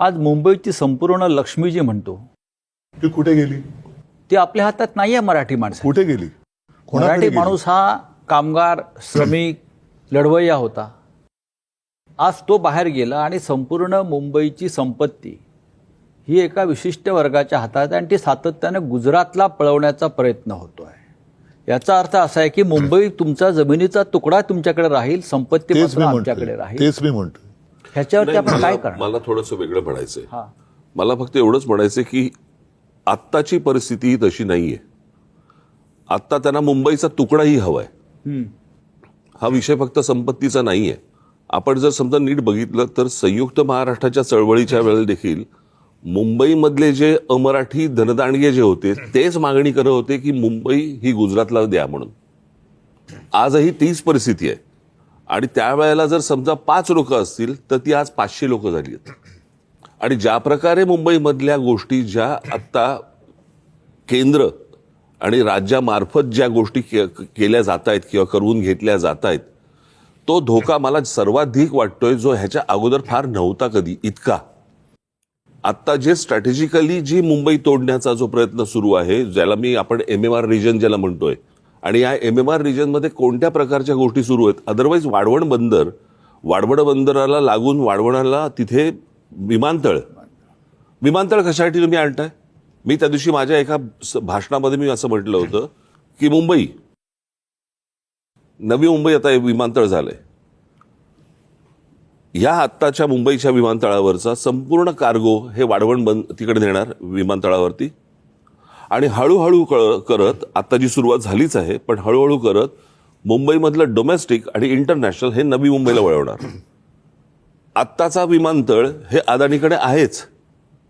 आज मुंबईची संपूर्ण लक्ष्मी जी म्हणतो. ती कुठे गेली? ती आपल्या हातात नाही आहे मराठी माणसं. कुठे गेली? मराठी? माणूस हा कामगार श्रमिक लढवय्या होता. आज तो बाहेर गेला आणि संपूर्ण मुंबईची संपत्ती ही एका विशिष्ट वर्गाच्या हातात आहे आणि ती सातत्याने गुजरातला पळवण्याचा प्रयत्न होतो आहे याचा अर्थ असा आहे की मुंबई तुमचा जमिनीचा तुकडा तुमच्याकडे राहील संपत्ती मात्र आमच्याकडे राहील. तेच मी म्हणतोय. ह्याच्यावरती आपण काय मला- करणार? मला थोडंसं वेगळं म्हणायचंय. मला फक्त एवढंच म्हणायचं की आत्ताची परिस्थिती ही तशी नाहीये. आत्ता त्यांना मुंबईचा तुकडाही हवाय. हा विषय फक्त संपत्तीचा नाहीये. आपण जर समजा नीट बघितलं तर संयुक्त महाराष्ट्राच्या चळवळीच्या वेळेला देखील मुंबईमधले जे अमराठी धनदांडगे जे होते तेच मागणी करत होते की मुंबई ही गुजरातला द्या म्हणून. आजही तीच परिस्थिती आहे. आणि त्यावेळेला जर समजा पाच लोक असतील तर ती आज पाचशे लोक झाली आहेत. आणि ज्या प्रकारे मुंबईमधल्या गोष्टी ज्या आत्ता केंद्र आणि राज्यामार्फत ज्या गोष्टी के- केल्या जात आहेत किंवा करून घेतल्या जात आहेत तो धोका मला सर्वाधिक वाटतोय जो ह्याच्या अगोदर फार नव्हता कधी इतका. आत्ता जे स्ट्रॅटेजिकली जी मुंबई तोडण्याचा जो प्रयत्न सुरू आहे ज्याला मी आपण एम एम आर रिजन ज्याला म्हणतोय आणि या एम एम आर रिजनमध्ये कोणत्या प्रकारच्या गोष्टी सुरू आहेत? अदरवाईज वाढवण बंदर वाढवण बंदराला लागून वाढवणाला तिथे विमानतळ. विमानतळ कशासाठी तुम्ही आणताय? मी त्या दिवशी माझ्या एका भाषणामध्ये मी असं म्हटलं होतं की मुंबई. नवी मुंबई आता हे विमानतळ झालंय. या आत्ताच्या मुंबईच्या विमानतळावरचा संपूर्ण कार्गो हे वाढवण बंद तिकडे नेणार विमानतळावरती. आणि हळूहळू कळ करत आता जी सुरुवात झालीच आहे पण हळूहळू करत मुंबईमधलं डोमेस्टिक आणि इंटरनॅशनल हे नवी मुंबईला वळवणार. आत्ताचा विमानतळ हे अदानीकडे आहेच.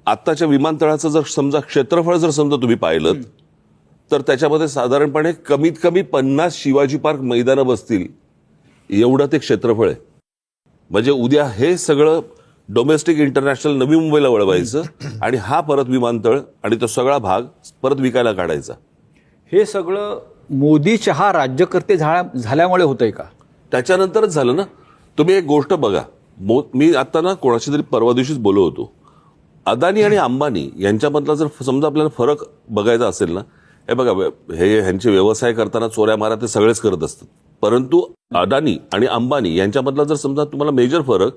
आत्ताच्या विमानतळाचं जर समजा क्षेत्रफळ जर समजा तुम्ही पाहिलं तर त्याच्यामध्ये साधारणपणे कमीत कमी पन्नास शिवाजी पार्क मैदानं बसतील. एवढं ते क्षेत्रफळ आहे. म्हणजे उद्या हे सगळं डोमेस्टिक इंटरनॅशनल नवी मुंबईला वळवायचं आणि हा परत विमानतळ आणि तो सगळा भाग परत विकायला काढायचा. हे सगळं मोदी शहा राज्यकर्ते झाल्या झाल्यामुळे होतंय का? त्याच्यानंतरच झालं ना. तुम्ही एक गोष्ट बघा. मो मी आता ना कोणाशी तरी परवा दिवशीच बोललो होतो. अदानी आणि अंबानी यांच्यामधला जर समजा आपल्याला फरक बघायचा असेल ना हे बघा हे ह्यांचे व्यवसाय करताना चोऱ्या मारा ते सगळेच करत असतात. परंतु अदानी आणि अंबानी यांच्यामधला जर समजा तुम्हाला मेजर फरक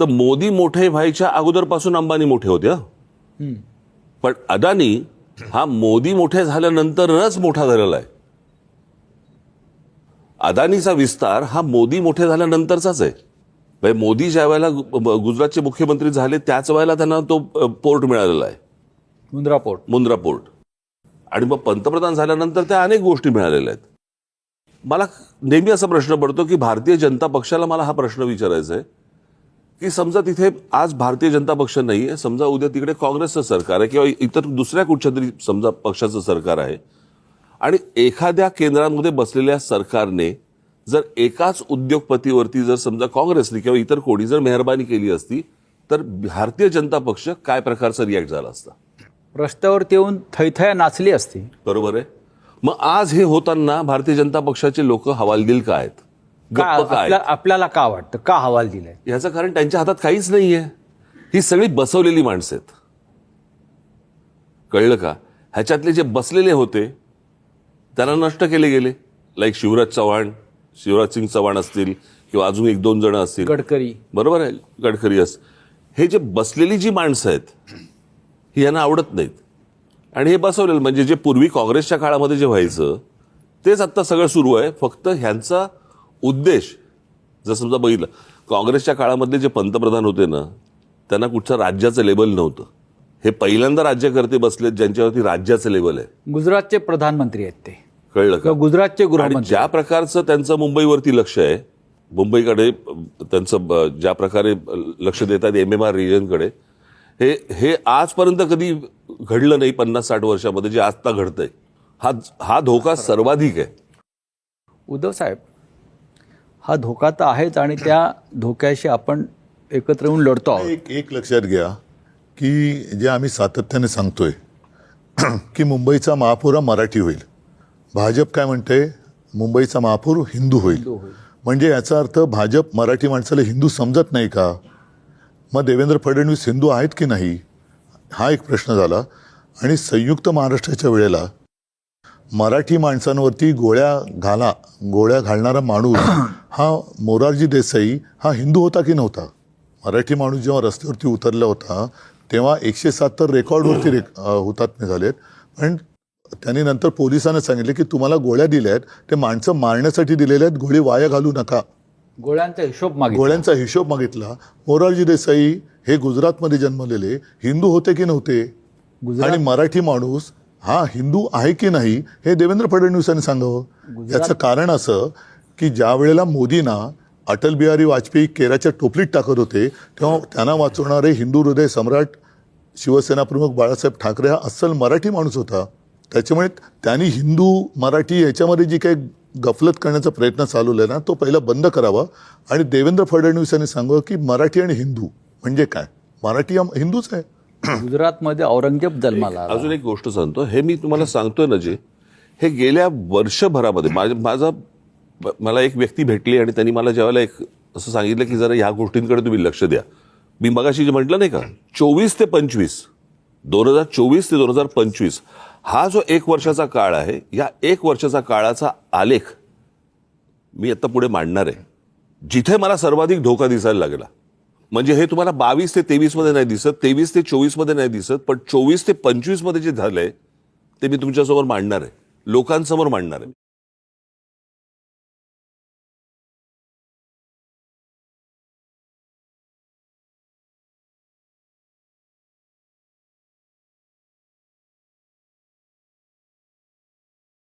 तर मोदी मोठे व्हायच्या अगोदरपासून अंबानी मोठे होते हा. पण अदानी हा मोदी मोठे झाल्यानंतरच मोठा झालेला आहे. अदानीचा विस्तार हा मोदी मोठे झाल्यानंतरचाच आहे. म्हणजे मोदी ज्या वेळेला गुजरातचे मुख्यमंत्री झाले त्याच वेळेला त्यांना तो पोर्ट मिळालेला आहे. मुंद्रा पोर्ट. मुंद्रा पोर्ट. आणि मग पंतप्रधान झाल्यानंतर त्या अनेक गोष्टी मिळालेल्या आहेत. मला नेहमी असा प्रश्न पडतो की भारतीय जनता पक्षाला मला हा प्रश्न विचारायचा आहे. की समजा तिथे आज भारतीय जनता पक्ष नाही आहे समजा उद्या तिकडे काँग्रेसचं सरकार आहे किंवा इतर दुसऱ्या कुठच्या तरी समजा पक्षाचं सरकार आहे आणि एखाद्या केंद्रांमध्ये बसलेल्या सरकारने जर एकाच उद्योगपतीवरती जर समजा काँग्रेसने किंवा इतर कोणी जर मेहरबानी केली असती तर भारतीय जनता पक्ष काय प्रकारचा रिॲक्ट झाला असता? रस्त्यावरती येऊन थैथया नाचली असती. बरोबर आहे. मग आज हे होताना भारतीय जनता पक्षाचे लोक हवालदिल का आहेत? का गप्प काय? आपल्या- आपल्याला का वाटतं? का हवाल दिलाय? याचं कारण त्यांच्या हातात काहीच नाहीये. ही सगळी बसवलेली माणसं आहेत. कळलं का? ह्याच्यातले जे बसलेले होते त्यांना नष्ट केले गेले. लाईक शिवराज चव्हाण शिवराज सिंग चव्हाण असतील किंवा अजून एक दोन जण असतील. गडकरी. बरोबर आहे गडकरी अस. हे जे बसलेली जी माणसं आहेत ही यांना आवडत नाहीत. आणि हे बसवलेलं म्हणजे जे पूर्वी काँग्रेसच्या काळामध्ये जे व्हायचं तेच आत्ता सगळं सुरू आहे. फक्त ह्यांचा उद्देश जर समजा बघितलं काँग्रेसच्या काळामधले जे पंतप्रधान होते ना त्यांना कुठचं राज्याचं लेबल नव्हतं. हे पहिल्यांदा राज्यकर्ते बसलेत ज्यांच्यावरती राज्याचं लेबल आहे. गुजरातचे प्रधानमंत्री आहेत ते. कळलं का? गुजरातचे गृहमंत्री. ज्या प्रकारचं त्यांचं मुंबईवरती लक्ष आहे मुंबईकडे त्यांचं ज्या प्रकारे लक्ष देतात एम एम आर रिजनकडे हे हे आजपर्यंत कधी घडलं नाही पन्नास साठ वर्षामध्ये जे आत्ता घडतंय. हा हा धोका सर्वाधिक आहे. उद्धव साहेब हा धोका तर आहेच आणि त्या धोक्याशी आपण एकत्र येऊन लढतो आहोत. एक एक लक्षात घ्या की जे आम्ही सातत्याने सांगतोय की मुंबईचा महापौर हा मराठी होईल. भाजप काय म्हणते? मुंबईचा महापौर हिंदू होईल. म्हणजे याचा अर्थ भाजप मराठी माणसाला हिंदू समजत नाही का? मग देवेंद्र फडणवीस हिंदू आहेत की नाही? हा एक प्रश्न झाला. आणि संयुक्त महाराष्ट्राच्या वेळेला मराठी माणसांवरती गोळ्या घाला गोळ्या घालणारा माणूस हा मोरारजी देसाई हा हिंदू होता की नव्हता? मराठी माणूस जेव्हा रस्त्यावरती उतरला होता तेव्हा एकशे सात तर रेकॉर्डवरती रे अं, हुतात्मे झालेत पण त्यांनी नंतर पोलिसांना सांगितले की तुम्हाला गोळ्या दिल्या आहेत ते माणसं मारण्यासाठी दिलेल्या आहेत गोळी वाया घालू नका. गोळ्यांचा हिशोब मागितला. गोळ्यांचा हिशोब मागितला. मोरारजी देसाई हे गुजरातमध्ये जन्मलेले हिंदू होते की नव्हते? आणि मराठी माणूस हा हिंदू आहे की नाही हे देवेंद्र फडणवीसांनी सांगावं. याचं कारण असं की ज्या वेळेला मोदींना अटल बिहारी वाजपेयी केराच्या टोपलीत टाकत होते तेव्हा त्यांना वाचवणारे हिंदू हृदय सम्राट शिवसेना प्रमुख बाळासाहेब ठाकरे हा अस्सल मराठी माणूस होता. त्याच्यामुळे त्यांनी हिंदू मराठी याच्यामध्ये जी काही गफलत करण्याचा प्रयत्न चालवला ना तो पहिला बंद करावा. आणि देवेंद्र फडणवीस यांनी सांगावं की मराठी आणि हिंदू म्हणजे काय? मराठी हा हिंदूच आहे. गुजरातमध्ये औरंगजेब जन्माला अजून एक गोष्ट सांगतो. हे मी तुम्हाला सांगतोय ना जे हे गेल्या वर्षभरामध्ये माझ्या माझा मला एक व्यक्ती भेटली आणि त्यांनी मला ज्यावेळेला एक असं सांगितलं की जरा ह्या गोष्टींकडे तुम्ही लक्ष द्या. मी मगाशी जे म्हटलं नाही का चोवीस ते पंचवीस दोन हजार चोवीस ते दोन हजार पंचवीस हा जो एक वर्षाचा काळ आहे या एक वर्षाचा काळाचा आलेख मी आता पुढे मांडणार आहे. जिथे मला सर्वाधिक धोका दिसायला लागला. म्हणजे हे तुम्हाला बावीस ते तेवीसमध्ये नाही दिसत तेवीस ते चोवीसमध्ये नाही दिसत पण चोवीस ते पंचवीसमध्ये जे झालंय ते मी तुमच्यासमोर मांडणार आहे. लोकांसमोर मांडणार आहे.